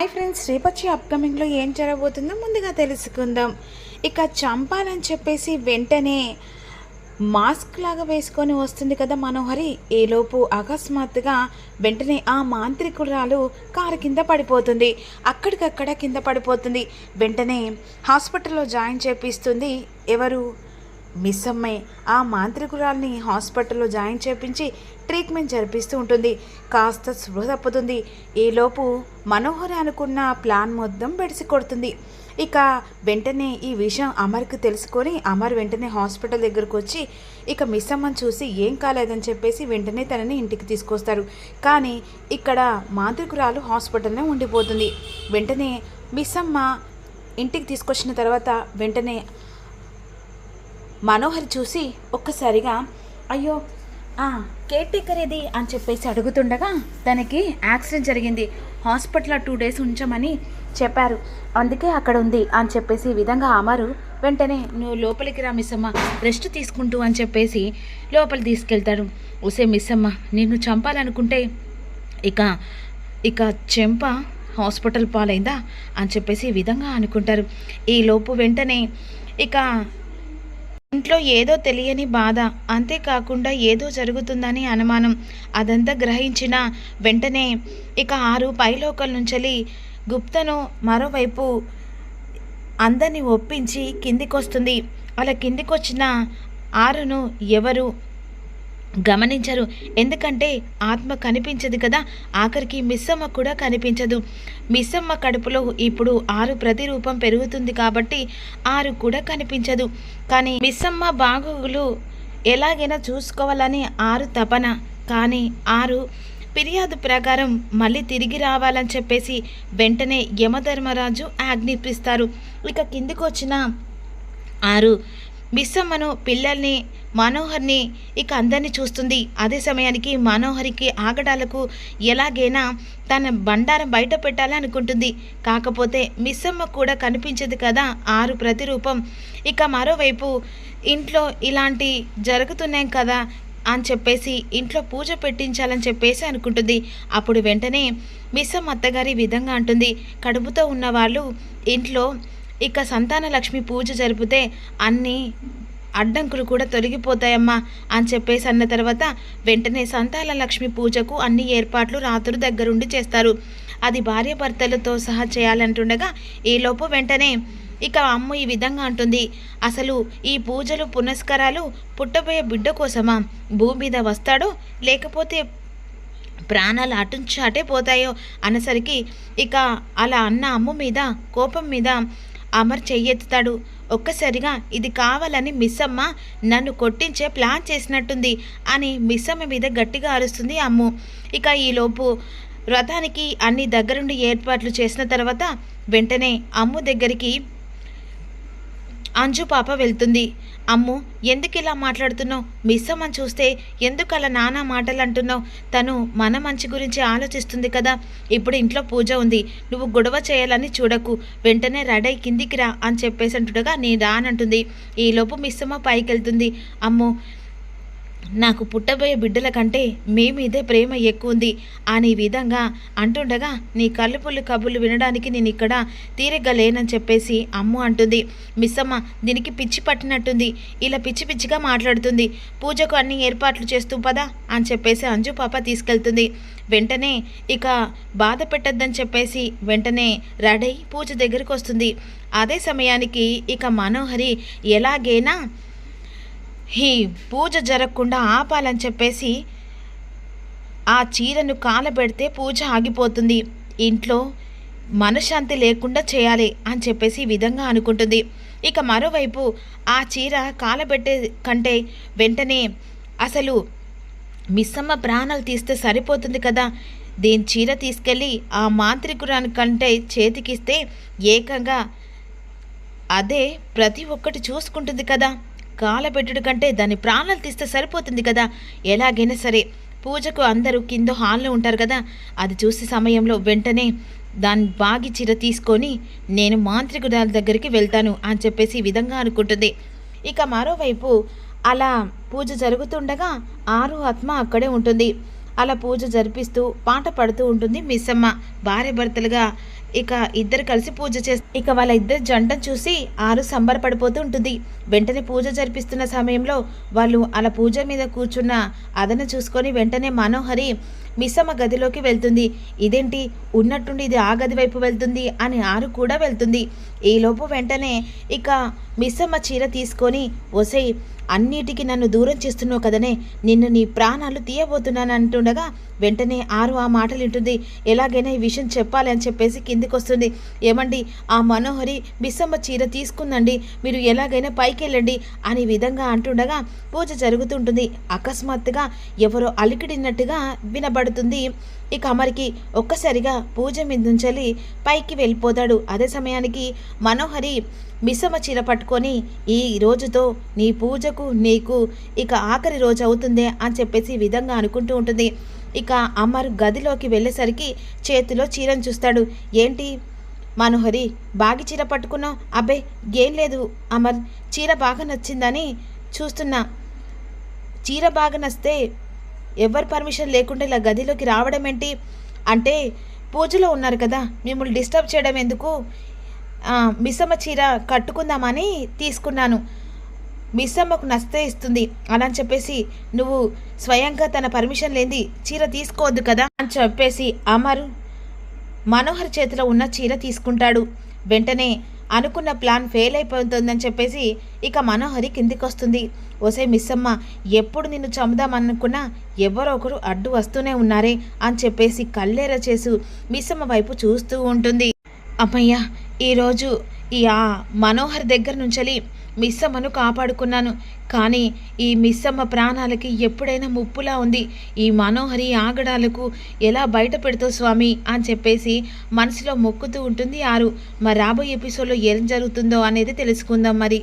Hi friends రేపొచ్చి అప్కమింగ్లో ఏం జరగబోతుందో ముందుగా తెలుసుకుందాం. ఇక చంపాలని చెప్పేసి వెంటనే మాస్క్ లాగా వేసుకొని వస్తుంది కదా మనోహరి. ఏలోపు అకస్మాత్తుగా వెంటనే ఆ మాంత్రికురాలు కారు కింద పడిపోతుంది. అక్కడికక్కడ కింద పడిపోతుంది. వెంటనే హాస్పిటల్లో జాయిన్ చేపిస్తుంది ఎవరు? మిస్ అమ్మాయి ఆ మాంత్రికురాల్ని హాస్పిటల్లో జాయిన్ చేపించి ట్రీట్మెంట్ జరిపిస్తూ ఉంటుంది. కాస్త స్పృహ తప్పుతుంది. ఈలోపు మనోహర్ అనుకున్న ప్లాన్ మొత్తం బెడిసి కొడుతుంది ఇక వెంటనే ఈ విషయం అమర్కి తెలుసుకొని అమర్ వెంటనే హాస్పిటల్ దగ్గరకు వచ్చి ఇక మిస్ అమ్మని చూసి ఏం కాలేదని చెప్పేసి వెంటనే తనని ఇంటికి తీసుకొస్తారు. కానీ ఇక్కడ మాంత్రికురాలు హాస్పిటల్నే ఉండిపోతుంది. వెంటనే మిస్ అమ్మ ఇంటికి తీసుకొచ్చిన తర్వాత వెంటనే మనోహర్ చూసి ఒక్కసారిగా అయ్యో కేర్ టేకర్ ఏది అని చెప్పేసి అడుగుతుండగా తనకి యాక్సిడెంట్ జరిగింది. హాస్పిటల్లో టూ డేస్ ఉంచమని చెప్పారు. అందుకే అక్కడ ఉంది అని చెప్పేసి ఈ విధంగా అమరు వెంటనే నువ్వు లోపలికి రా మిస్సమ్మ రెస్ట్ తీసుకుంటూ అని చెప్పేసి లోపలి తీసుకెళ్తాడు. ఒసే మిస్సమ్మ నిన్ను చంపాలనుకుంటే ఇక ఇక చెంప హాస్పిటల్ పాలైందా అని చెప్పేసి ఈ విధంగా అనుకుంటారు. ఈ లోపు వెంటనే ఇక ఇంట్లో ఏదో తెలియని బాధ అంతేకాకుండా ఏదో జరుగుతుందని అనుమానం. అదంతా గ్రహించిన వెంటనే ఇక ఆరు పైలోకల నుంచి గుప్తను మరోవైపు అందరిని ఒప్పించి కిందికొస్తుంది. అలా కిందికొచ్చిన ఆరును ఎవరు గమనించరు. ఎందుకంటే ఆత్మ కనిపించదు కదా ఆఖరికి మిస్సమ్మ కూడా కనిపించదు. మిస్సమ్మ కడుపులో ఇప్పుడు ఆరు ప్రతిరూపం పెరుగుతుంది కాబట్టి ఆరు కూడా కనిపించదు. కానీ మిస్సమ్మ బాగోగులు ఎలాగైనా చూసుకోవాలని ఆరు తపన. కానీ ఆరు ఫిర్యాదు ప్రకారం మళ్ళీ తిరిగి రావాలని చెప్పేసి వెంటనే యమధర్మరాజు ఆజ్ఞాపిస్తారు. ఇక కిందికి వచ్చిన ఆరు మిస్సమ్మను పిల్లల్ని మనోహర్ని ఇక అందరినీ చూస్తుంది. అదే సమయానికి మనోహరికి ఆగడాలకు ఎలాగైనా తన బండారం బయట పెట్టాలనుకుంటుంది. కాకపోతే మిస్సమ్మ కూడా కనిపించదు కదా ఆరు ప్రతిరూపం. ఇక మరోవైపు ఇంట్లో ఇలాంటి జరుగుతున్నాయి కదా అని చెప్పేసి ఇంట్లో పూజ పెట్టించాలని చెప్పేసి అనుకుంటుంది. అప్పుడు వెంటనే మిస్సమ్మ అత్తగారి విధంగా అంటుంది. కడుపుతో ఉన్న వాళ్ళు ఇంట్లో ఇక సంతాన లక్ష్మి పూజ జరిపితే అన్ని అడ్డంకులు కూడా తొలగిపోతాయమ్మా అని చెప్పేసి అన్న తర్వాత వెంటనే సంతాన లక్ష్మి పూజకు అన్ని ఏర్పాట్లు రాత్రులు దగ్గరుండి చేస్తారు. అది భార్య భర్తలతో సహా చేయాలంటుండగా ఈలోపు వెంటనే ఇక అమ్మ ఈ విధంగా అంటుంది అసలు ఈ పూజలు పునస్కారాలు పుట్టబోయే బిడ్డ కోసమా? భూమి మీద వస్తాడో లేకపోతే ప్రాణాలు అటుంచి అటే పోతాయో? అనేసరికి ఇక అలా అన్న అమ్మ మీద కోపం మీద అమర్ చెయ్యెత్తుతాడు. ఒక్కసారిగా ఇది కావాలని మిస్సమ్మ నన్ను కొట్టించే ప్లాన్ చేసినట్టుంది అని మిస్సమ్మ మీద గట్టిగా అరుస్తుంది అమ్ము. ఇక ఈలోపు వ్రతానికి అన్ని దగ్గరుండి ఏర్పాట్లు చేసిన తర్వాత వెంటనే అమ్ము దగ్గరికి అంజు పాప వెళ్తుంది. అమ్ము ఎందుకు ఇలా మాట్లాడుతున్నావు? మిస్సమ్మని చూస్తే ఎందుకు అలా నానా మాటలు అంటున్నావు తను మన మంచి గురించి ఆలోచిస్తుంది కదా. ఇప్పుడు ఇంట్లో పూజ ఉంది. నువ్వు గొడవ చేయాలని చూడకు. వెంటనే రెడీ కిందికి రా అని చెప్పేసి అంటుండగా నేను రానంటుంది ఈలోపు మిస్సమ్మ పైకి వెళ్తుంది అమ్మో నాకు పుట్టబోయే బిడ్డల కంటే మీ మీదే ప్రేమ ఎక్కువ ఉంది అని విధంగా అంటుండగా నీ కళ్ళుపుల్లి కబుర్లు వినడానికి నేను ఇక్కడ తీరిగ్గా లేనని చెప్పేసి అమ్ము అంటుంది. మిస్సమ్మ దీనికి పిచ్చి పట్టినట్టుంది. ఇలా పిచ్చి పిచ్చిగా మాట్లాడుతుంది. పూజకు అన్ని ఏర్పాట్లు చేస్తూ పదా అని చెప్పేసి అంజు పాప తీసుకెళ్తుంది. వెంటనే ఇక బాధ పెట్టద్దని చెప్పేసి వెంటనే రెడీ పూజ దగ్గరికి వస్తుంది. అదే సమయానికి ఇక మనోహరి ఎలాగైనా ఈ పూజ జరగకుండా ఆపాలని చెప్పేసి ఆ చీరను కాలబెడితే పూజ ఆగిపోతుంది. ఇంట్లో మనశ్శాంతి లేకుండా చేయాలి అని చెప్పేసి ఈ విధంగా అనుకుంటుంది. ఇక మరోవైపు ఆ చీర కాలబెట్టే కంటే వెంటనే అసలు మిస్సమ్మ ప్రాణాలు తీస్తే సరిపోతుంది కదా? దీని చీర తీసుకెళ్ళి ఆ మాంత్రికురాని కంటే చేతికిస్తే ఏకంగా అదే ప్రతి ఒక్కటి చూసుకుంటుంది కదా? కాలబెట్టుడు కంటే దాని ప్రాణాలు తీస్తే సరిపోతుంది కదా? ఎలాగైనా సరే పూజకు అందరూ కింద హాల్లో ఉంటారు కదా? అది చూసే సమయంలో వెంటనే దాని బాగి చీర తీసుకొని నేను మాంత్రికురాల దగ్గరికి వెళ్తాను అని చెప్పేసి ఈ విధంగా అనుకుంటుంది. ఇక మరోవైపు అలా పూజ జరుగుతుండగా ఆరు ఆత్మ అక్కడే ఉంటుంది. అలా పూజ జరిపిస్తూ పాట పడుతూ ఉంటుంది మిస్సమ్మ. భార్య భర్తలుగా ఇక ఇద్దరు కలిసి పూజ చేస్తారు ఇక వాళ్ళ ఇద్దరు జంటను చూసి ఆరు సంబరపడిపోతూ ఉంటుంది. వెంటనే పూజ జరిపిస్తున్న సమయంలో వాళ్ళు అలా పూజ మీద కూర్చున్న అదన చూసుకొని వెంటనే మనోహరి మిస్సమ్మ గదిలోకి వెళ్తుంది. ఇదేంటి? ఉన్నట్టుండి ఇది ఆ గది వైపు వెళ్తుంది అని ఆరు కూడా వెళ్తుంది. ఈలోపు వెంటనే ఇక మిస్సమ్మ చీర తీసుకొని ఒసై అన్నిటికీ నన్ను దూరం చేస్తున్నావు కదనే. నిన్ను నీ ప్రాణాలు తీయబోతున్నాను అంటుండగా వెంటనే ఆరు ఆ మాటలు వింటుంది. ఎలాగైనా ఈ విషయం చెప్పాలి అని చెప్పేసి కింద వస్తుంది. ఏమండి? ఆ మనోహరి బిస్సమ్మ చీర తీసుకుందండి. మీరు ఎలాగైనా పైకి వెళ్ళండి అనే విధంగా అంటుండగా పూజ జరుగుతుంటుంది. అకస్మాత్తుగా ఎవరో అలికిడినట్టుగా వినబడుతుంది. ఇక అమరికి ఒక్కసారిగా పూజ మీద నుంచెల్లి పైకి వెళ్ళిపోతాడు. అదే సమయానికి మనోహరి మిసమ చీర పట్టుకొని ఈ రోజుతో నీ పూజకు నీకు ఇక ఆఖరి రోజు అవుతుందే అని చెప్పేసి విధంగా అనుకుంటూ ఉంటుంది. ఇక అమర్ గదిలోకి వెళ్ళేసరికి చేతిలో చీరను చూస్తాడు. ఏంటి మనోహరి? బాగి చీర పట్టుకున్నావు? అబ్బే ఏం లేదు అమర్. చీర బాగా నచ్చిందని చూస్తున్నా. చీర బాగా నస్తే ఎవరి పర్మిషన్ లేకుండా ఇలా గదిలోకి రావడం ఏంటి? అంటే పూజలో ఉన్నారు కదా మిమ్మల్ని డిస్టర్బ్ చేయడం ఎందుకు? ఆ, చీర కట్టుకుందామని తీసుకున్నాను. మిస్సమ్మకు నస్తే ఇస్తుంది అలా అని చెప్పేసి నువ్వు స్వయంగా తన పర్మిషన్ లేని చీర తీసుకోవద్దు కదా అని చెప్పేసి అమర్ మనోహర్ చేతిలో ఉన్న చీర తీసుకుంటాడు. వెంటనే అనుకున్న ప్లాన్ ఫెయిల్ అయిపోతుందని చెప్పేసి ఇక మనోహరి కిందికి వస్తుంది ఓసే మిస్సమ్మ ఎప్పుడు నిన్ను చంపుదామనుకున్నా ఎవరో ఒకరు అడ్డు వస్తూనే ఉన్నారే అని చెప్పేసి కళ్ళేర చేసు మిస్సమ్మ వైపు చూస్తూ ఉంటుంది. అమ్మయ్య ఈరోజు ఈ ఆ మనోహర్ దగ్గర నుంచి మిస్సమ్మను కాపాడుకున్నాను. కానీ ఈ మిస్సమ్మ ప్రాణాలకి ఎప్పుడైనా ముప్పులా ఉంది. ఈ మనోహరి ఆగడాలకు ఎలా బయట పెడతావు స్వామి? అని చెప్పేసి మనసులో మొక్కుతూ ఉంటుంది ఆరు. మరి రాబోయే ఎపిసోడ్లో ఏం జరుగుతుందో అనేది తెలుసుకుందాం మరి.